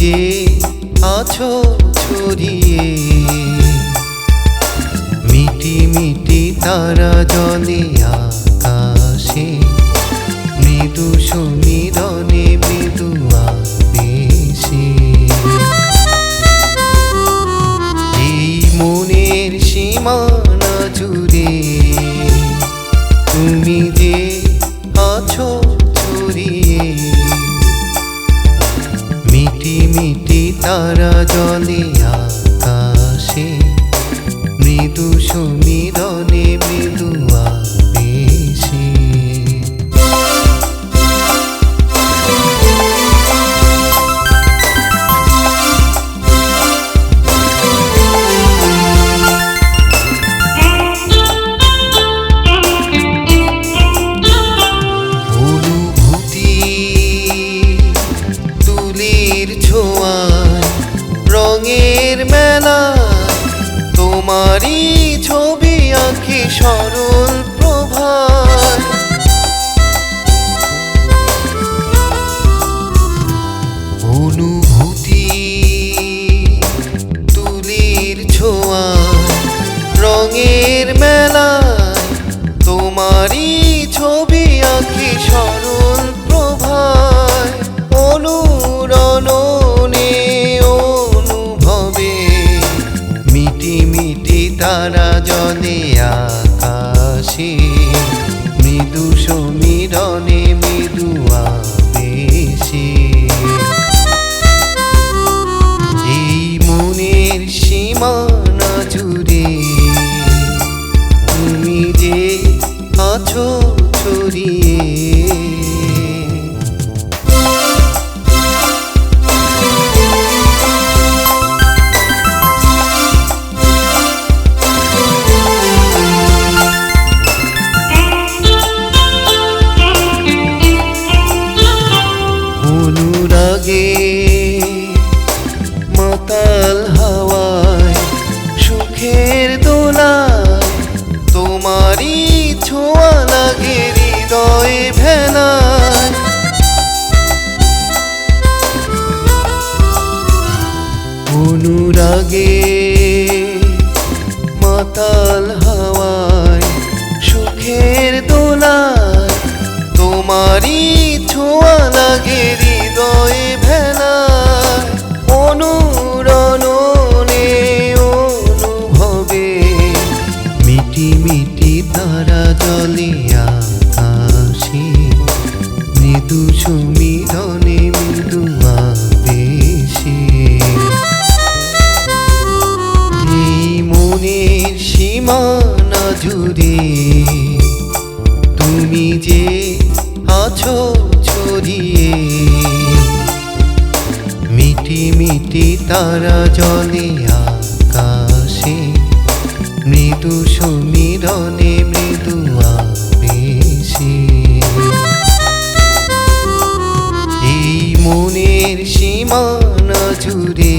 যে আছো ছড়িয়ে। মিটি মিটি তারা জলে আকাশে, মৃদু সুমিরনে মৃদু আবেশে। এই মনের সীমানা জুড়ে তুমি যে মিটি তারা জলে আকাশে মৃদু সমীরণে রঙের মেলা। তোমারই ছবি আঁকি সরল প্রভায় অনুভূতি তুলির ছোঁয়ায় রঙের মেলায় তোমারই ছবি আঁকি সরল প্রভায় অনুরণনে তারা জনে আকাশে মৃদু সমীরণে মৃদু আবেশে। এই মনের সীমানা জুড়ে তুমি যে আছো Cơ সীমানা জুড়ে। তুমি যে আছো ছড়িয়ে, মিটি মিটি তারা জলে আকাশে, মৃদু সমীরণে মৃদু আবেশে। এই মনের সীমানা জুড়ে